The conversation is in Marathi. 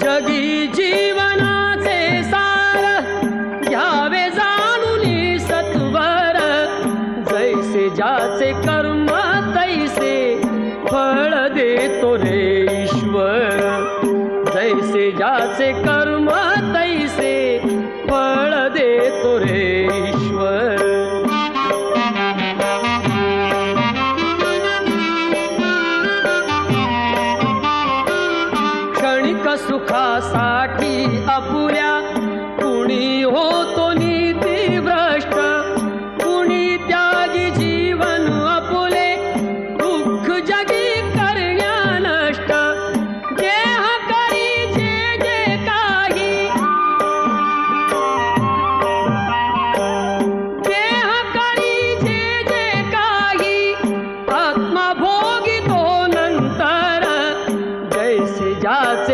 जगी जीवनाचे सार घ्यावे जाणून सत्वर. जैसे ज्याचे कर्म तैसे फळ देतो रे ईश्वर. जैसे ज्याचे कर्म सुखासाठी अपुऱ्या. कुणी होतो नीती भ्रष्ट कुणी त्यागी जीवन अपुले. दुःख जगी करण्या नष्ट देह करी जे जे काही. देह करी जे जे काही आत्मा भोगी तो नंतर. जैसे जाचे